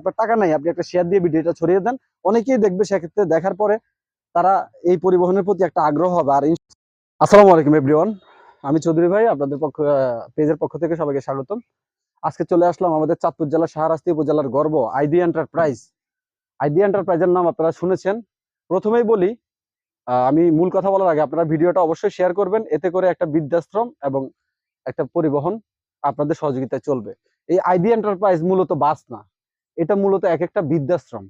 আপনার টাকা নাই, আপনি একটা শেয়ার দিয়ে ভিডিওটা ছড়িয়ে দেন। অনেকেই দেখবে সেক্ষেত্রে দেখার পরে তারা এই পরিবহনের প্রতি একটা আগ্রহ হবে। আর আসসালামু আলাইকুম এভরিওয়ান আমি চৌধুরী ভাই, আপনাদের পক্ষ পেজের পক্ষ থেকে সবাইকে স্বাগতম। আজকে চলে আসলাম আমাদের চাঁদপুর জেলার শাহরাস্তি উপজেলার গর্ব, আইডি এন্টারপ্রাইজ আইডি এন্টারপ্রাইজের নাম আপনারা শুনেছেন। প্রথমেই বলি আমি মূল কথা বলার আগে আপনারা ভিডিওটা অবশ্যই শেয়ার করবেন। এতে করে একটা বৃদ্ধাশ্রম এবং একটা পরিবহন আপনাদের সহযোগিতায় চলবে। এই আইডি এন্টারপ্রাইজ মূলত বাস না। এটা মূলত এক একটা বৃদ্ধাশ্রম।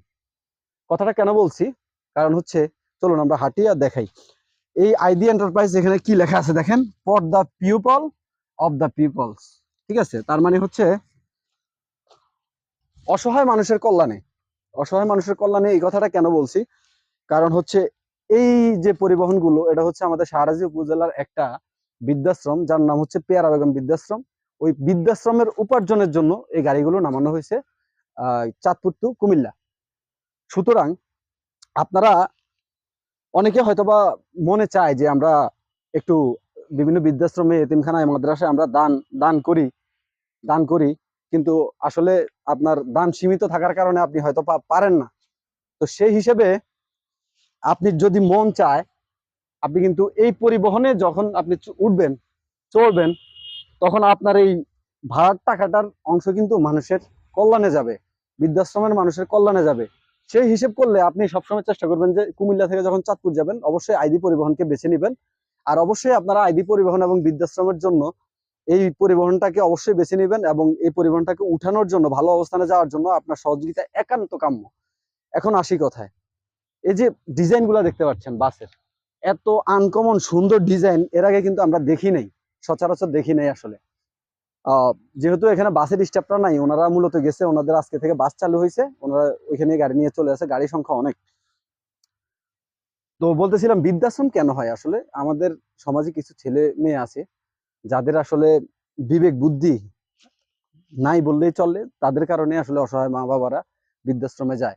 কথাটা কেন বলছি? কারণ হচ্ছে, চলুন আমরা হাঁটি আর দেখাই। এই আইডি এন্টারপ্রাইজ এখানে কি লেখা আছে দেখেন? For the people of the peoples ঠিক আছে? তার মানে হচ্ছে, অসহায় মানুষের কল্যাণে। অসহায় মানুষের কল্যাণে এই কথাটা কেন বলছি? কারণ হচ্ছে, এই যে পরিবহনগুলো, এটা হচ্ছে আমাদের শাহরাজি উপজেলার একটা বৃদ্ধাশ্রম, যার নাম হচ্ছে পেয়ারা বেগম বৃদ্ধাশ্রম। ওই বৃদ্ধাশ্রমের উপার্জনের জন্য এই গাড়িগুলো নামানো হয়েছে। চাঁদপুর টু কুমিল্লা। সুতরাং আপনারা অনেকে হয়তোবা মনে চায় যে আমরা একটু বিভিন্ন বৃদ্ধাশ্রমে, এতিমখানায়, মাদ্রাসায় আমরা দান দান করি দান করি, কিন্তু আসলে আপনার দান সীমিত থাকার কারণে আপনি হয়তো পারেন না। তো সেই হিসেবে আপনি যদি মন চায়, আপনি কিন্তু এই পরিবহনে যখন আপনি উঠবেন চলবেন তখন আপনার এই ভাড়ার টাকাটার অংশ কিন্তু মানুষের কল্যাণে যাবে। বৃদ্ধাশ্রমের মানুষের কল্যাণে যাবে। সেই হিসেব করলে আপনি সবসময় চেষ্টা করবেন যে কুমিল্লা থেকে যখন চাঁদপুর যাবেন, অবশ্যই আইডি পরিবহনকে বেছে নেবেন। আর অবশ্যই আপনারা আইডি পরিবহন এবং বৃদ্ধাশ্রমের জন্য এই পরিবহনটাকে অবশ্যই বেছে নেবেন এবং এই পরিবহনটাকে উঠানোর জন্য, ভালো অবস্থানে যাওয়ার জন্য আপনার সহযোগিতা একান্ত কাম্য। এখন আসি কথায়? এই যে ডিজাইনগুলো দেখতে পাচ্ছেন বাসের। এত আনকমন সুন্দর ডিজাইন, এর আগে কিন্তু আমরা দেখি নাই, সচরাচর দেখি নাই আসলে। যেহেতু এখানে বাসের স্টাফটা নাই, ওনারা মূলত গেছে, ওনাদের আজকে থেকে বাস চালু হয়েছে, ওনারা ওইখানে গাড়ি নিয়ে চলে আসে, গাড়ির সংখ্যা অনেক। তো বলতেছিলাম, বৃদ্ধাশ্রম কেন হয় আসলে? আমাদের সমাজে কিছু ছেলে মেয়ে আছে, যাদের আসলে বিবেক, বুদ্ধি নাই বললেই চলে, তাদের কারণে আসলে অসহায় মা বাবারা বৃদ্ধাশ্রমে যায়।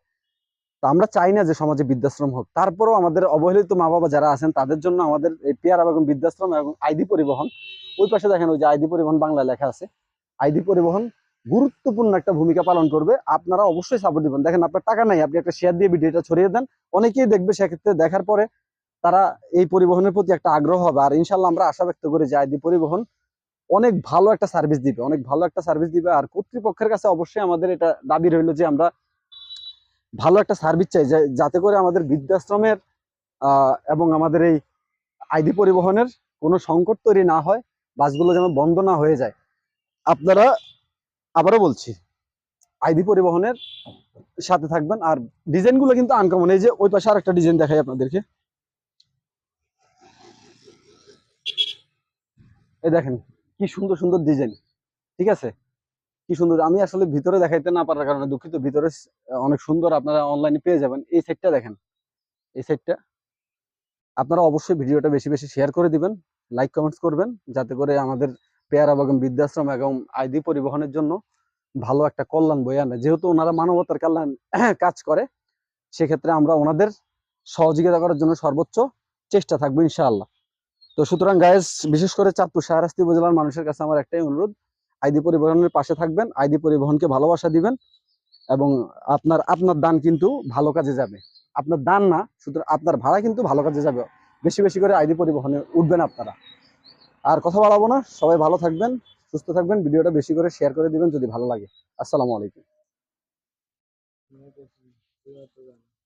তো আমরা চাই না যে সমাজে বৃদ্ধাশ্রম হোক। তারপরেও আমাদের অবহেলিত মা বাবা যারা আছেন, তাদের জন্য আমাদের এই পেয়ারা বেগম বৃদ্ধাশ্রম এবং আইডি পরিবহন ওই পাশে দেখেন ওই যে আইডি পরিবহন বাংলা লেখা আছে। আইডি পরিবহন গুরুত্বপূর্ণ একটা ভূমিকা পালন করবে। আপনারা অবশ্যই সাপোর্ট দিবেন। দেখেন আপনার টাকা নাই, আপনি একটা শেয়ার দিয়ে ভিডিওটা ছড়িয়ে দেন। অনেকেই দেখবে সেক্ষেত্রে দেখার পরে তারা এই পরিবহনের প্রতি একটা আগ্রহ হবে। আর ইনশাল্লাহ আমরা আশা ব্যক্ত করি যে আইডি পরিবহন অনেক ভালো একটা সার্ভিস দিবে, অনেক ভালো একটা সার্ভিস দিবে। আর কর্তৃপক্ষের কাছে অবশ্যই আমাদের এটা দাবি রইল যে আমরা ভালো একটা সার্ভিস চাই যাতে করে আমাদের বৃদ্ধাশ্রমের এবং আমাদের এই আইডি পরিবহনের কোনো সংকট তৈরি না হয়। বাসগুলো যেন বন্ধ না হয়ে যায়। আপনারা আবারও বলছি আইডি পরিবহনের সাথে থাকবেন আর ডিজাইনগুলো কিন্তু আনকমন এই যে ওই পাশে আর একটা ডিজাইন দেখাই আপনাদেরকে। এই দেখেন, কি সুন্দর সুন্দর ডিজাইন, ঠিক আছে? কি সুন্দর, আমি আসলে ভিতরে দেখাইতে না পারার কারণে দুঃখিত, ভিতরে অনেক সুন্দর আপনারা অনলাইনে পেয়ে যাবেন। এই সাইডটা দেখেন, এই সাইডটা আপনারা অবশ্যই ভিডিওটা বেশি বেশি শেয়ার করে দিবেন। লাইক কমেন্টস করবেন, যাতে করে আমাদের পেয়ারা বেগম বৃদ্ধাশ্রম এবং আইডি পরিবহনের জন্য ভালো একটা কল্যাণ বয়ে আনে। যেহেতু ওনারা মানবতার কল্যাণ কাজ করে, সেক্ষেত্রে আমরা ওনাদের সহযোগিতা করার জন্য সর্বোচ্চ চেষ্টা থাকব ইনশাআল্লাহ। তো সুতরাং গায়েস বিশেষ করে চাঁদপুর শাহরাস্তি উপজেলার মানুষের কাছে আমার একটাই অনুরোধ, আইডি পরিবহনের পাশে থাকবেন, আইডি পরিবহনকে ভালোবাসা দিবেন এবং আপনার আপনার দান কিন্তু ভালো কাজে যাবে। আপনার দান না, সুতরাং আপনার ভাড়া কিন্তু ভালো কাজে যাবে। বেশি বেশি করে আইডি পরিবহনে উঠবেন আপনারা। আর কথা বাড়াবো না, সবাই ভালো থাকবেন, সুস্থ থাকবেন, ভিডিওটা বেশি করে শেয়ার করে দিবেন যদি ভালো লাগে। আসসালামু আলাইকুম।